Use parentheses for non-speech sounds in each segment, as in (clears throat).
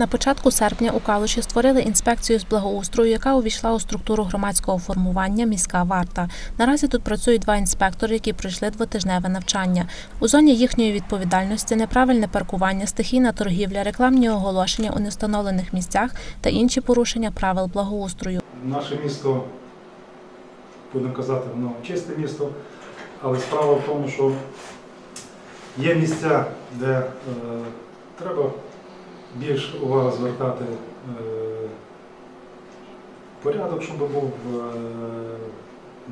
На початку серпня у Калуші створили інспекцію з благоустрою, яка увійшла у структуру громадського формування Міська варта. Наразі тут працюють два інспектори, які пройшли двотижневе навчання. У зоні їхньої відповідальності неправильне паркування, стихійна торгівля, рекламні оголошення у невстановлених місцях та інші порушення правил благоустрою. Наше місто, будемо казати, воно чисте місто, але справа в тому, що є місця, де е, треба більш увагу звертати е, порядок, щоб був е,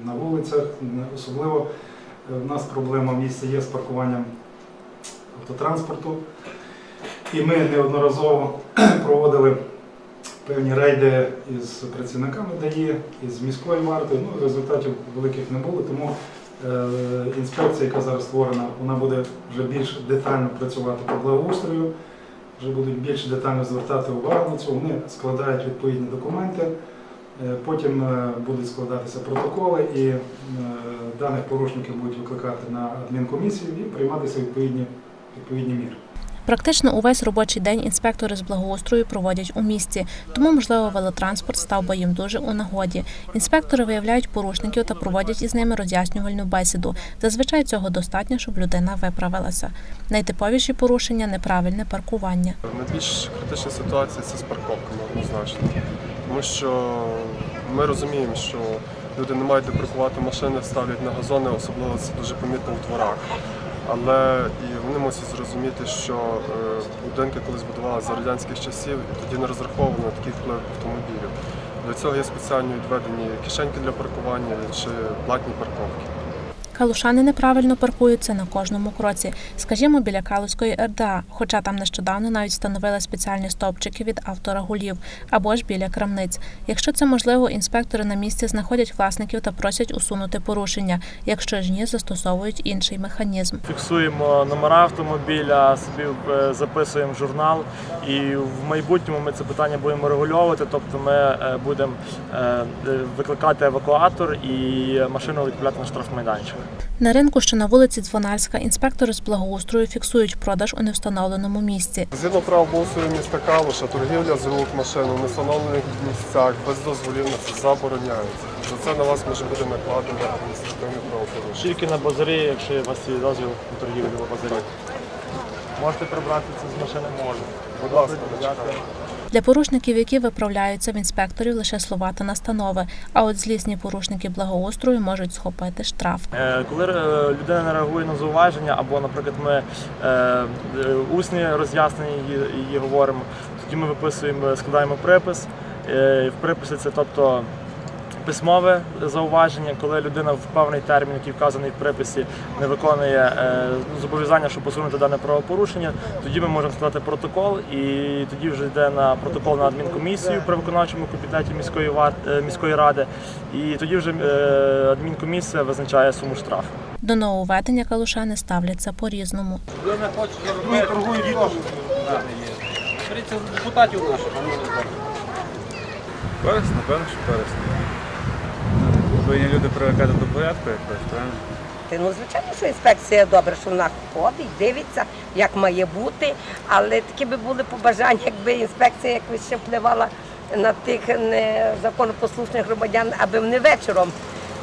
на вулицях. Особливо е, в нас проблема в місті є з паркуванням автотранспорту. І ми неодноразово (clears throat) проводили певні рейди із працівниками ДАІ, із міської варти. Ну, результатів великих не було, тому інспекція, яка зараз створена, вона буде вже більш детально працювати по благоустрою, вже будуть більш детально звертати увагу на це. Вони складають відповідні документи, е, потім е, будуть складатися протоколи і е, даних порушників будуть викликати на адмінкомісію і прийматися відповідні, відповідні міри. Практично увесь робочий день інспектори з благоустрою проводять у місті, тому, можливо, велотранспорт став би їм дуже у нагоді. Інспектори виявляють порушників та проводять із ними роз'яснювальну бесіду. Зазвичай цього достатньо, щоб людина виправилася. Найтиповіші порушення неправильне паркування. Найбільш критична ситуація це з парковками однозначно. Тому що ми розуміємо, що люди не мають де паркувати машини, ставлять на газони, особливо це дуже помітно у дворах. Але і вони мусять зрозуміти, що е, будинки колись будували за радянських часів, і тоді не розраховано на такий вплив автомобілів. Для цього є спеціально відведені кишеньки для паркування чи платні парковки. Калушани неправильно паркуються на кожному кроці, скажімо, біля Калуської РДА, хоча там нещодавно навіть встановили спеціальні стовпчики від авторагулів або ж біля крамниць. Якщо це можливо, інспектори на місці знаходять власників та просять усунути порушення. Якщо ж ні, застосовують інший механізм. Фіксуємо номера автомобіля, собі е, записуємо журнал, і в майбутньому ми це питання будемо регульовувати. Тобто ми е, будемо е, викликати евакуатор і машину відправляти на штрафмайданчик. На ринку, що на вулиці Дзвонарська, інспектори з благоустрою фіксують продаж у невстановленому місці. Згідно правил благоустрою міста Калуша, торгівля з рук машин у нестановлених місцях без дозволів на це забороняється. За це на вас може бути накладено адміністративне правопорушення. Тільки на базарі, якщо у вас є дозвіл на торгівлю на базарі. Можете прибрати це з машини? Можна. Будь ласка, Дякую. Для порушників, які виправляються в інспекторів, лише слова та настанови. А от злісні порушники благоустрою можуть схопити штраф. Е, Коли е, людина не реагує на зауваження, або, наприклад, ми е, усні роз'яснення її, говоримо, тоді ми виписуємо, складаємо припис. В приписі це тобто письмове зауваження, коли людина в певний термін, який вказаний в приписі, не виконує е, зобов'язання, щоб посунути дане правопорушення, тоді ми можемо складати протокол, і тоді вже йде на протокол на адмінкомісію при виконавчому комітеті міської е, міської ради, і тоді вже е, адмінкомісія визначає суму штрафу. До нововведення калушани ставляться по-різному. Ви не хочете торгують теж. Беріться депутатів наших, Перес, напевно, що перес. Повинні люди привикати до порядку якось, правильно? Ну, звичайно, що інспекція добре, що вона ходить, дивиться, як має бути, але такі би були побажання, якби інспекція якось ще впливала на тих незаконопослушних громадян, аби вони вечором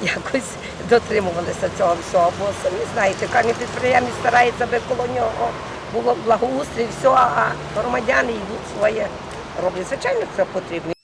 якось дотримувалися цього всього. Бо самі знаєте, кожен підприємець старається, аби коло нього було благоустрій, все, а громадяни йдуть своє роблять. Звичайно, це потрібно.